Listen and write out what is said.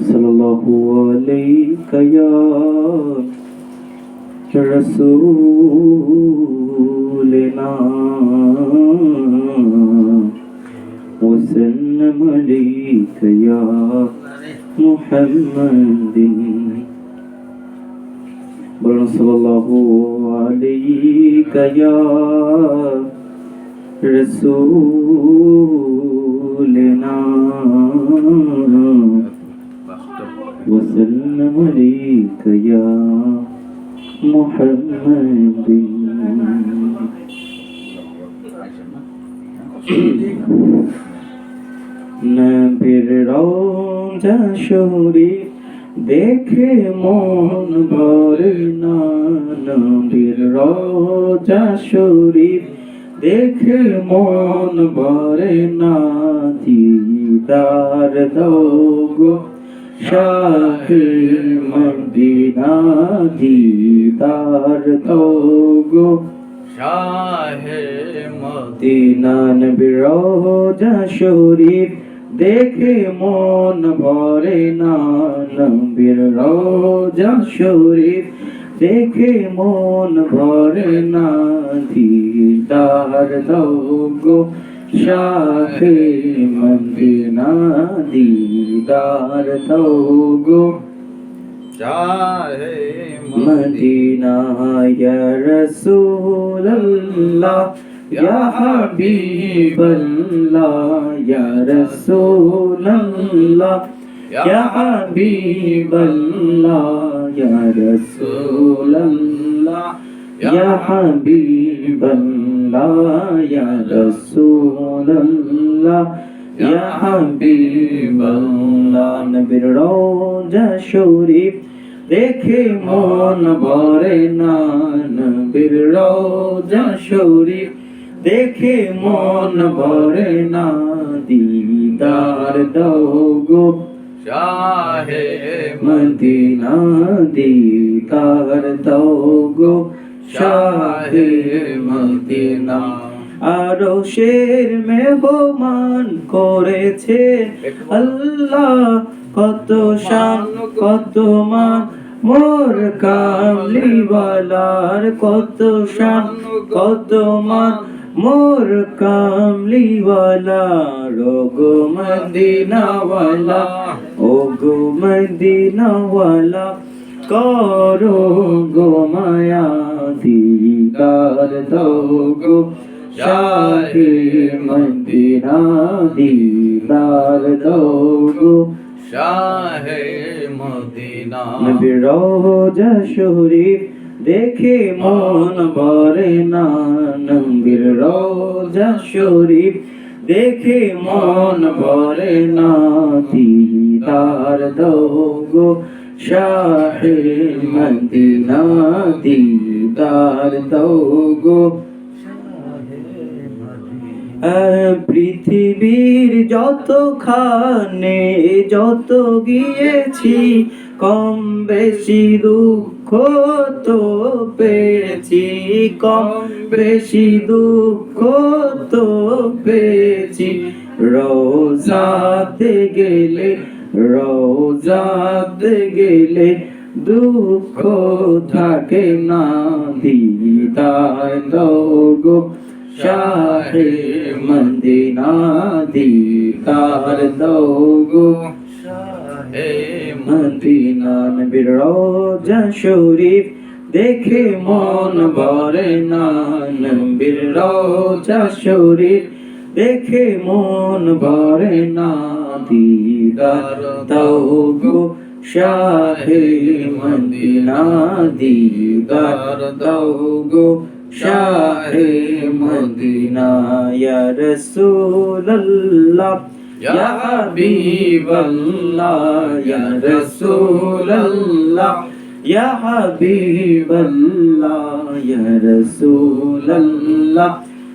صلى الله عليك يا رسولنا. وسلم عليك يا محمد. بل صلى الله عليك يا رسولنا. সাল্লাম আলাইকা ইয়া মুহাম্মাদিন নবীর রওজা শরীফ দেখে মন ভরে না নবীর রওজা শরীফ দেখে মন ভরে না দিদার দোগো শাহে মদিনা দিদার দোগো। শাহে মদিনা দিনা নবীর রওজা শরীফ দেখে মন ভরে না। নবীর রওজা শরীফ দেখে মন ভরে না। দিদার দোগো। শাফে মদিনা দিদার তোগো চাহে মদিনা ইয়া রাসূলুল্লাহ ইয়া হাবিবাল্লাহ ইয়া রাসূলুল্লাহ ইয়া হাবিবাল্লাহ ইয়া রাসূলুল্লাহ ইয়া হাবিবাল্লাহ। الله يا رسول الله يا حبيب الله نبي شريف দেখে মন ভরে না নবীর রোজা দেখে মন ভরে না দিদার দোগো শাহে মদিনা দিদার দোগো শাহে মদিনা। আরও শের মে মেহমান করেছে। আল্লাহ কত শান, কত মান। মোর কামলিওয়ালার কত শান, কত মান। মোর কামলিওয়ালা রোগো মদিনাওয়ালা, ও গো মদিনাওয়ালা। করো গো মায়া দিদার দো গো শাহে মদিনা দিদার দো গো শাহে মদিনা। নবীর রোজা শরীফ দেখে মন ভরে না। নবীর রোজা শরীফ দেখে মন ভরে না। দিদার দোগো শাহে মদিনা দিদার দোগো পৃথিবীর যত খানে যত গিয়েছি, কম বেশি দুঃখ তো পেয়েছি, কম বেশি দুঃখ তো পেয়েছি। রোজাতে গেলে রোজাতে গেলে দুঃখ থাকে না। দোগো শাহে মদিনা, দিদার দোগো শাহে মদিনা। নবীর শরীফ দেখে মন ভরে না। নবীর শরীফ দেখে মন ভরে না, দিদার দোগো শাহে মদিনা, দিদার দোগো শাহে মদিনা, ইয়া রাসূলুল্লাহ, ইয়া হাবিবাল্লাহ, ইয়া রাসূলুল্লাহ, ইয়া হাবিবাল্লাহ, ইয়া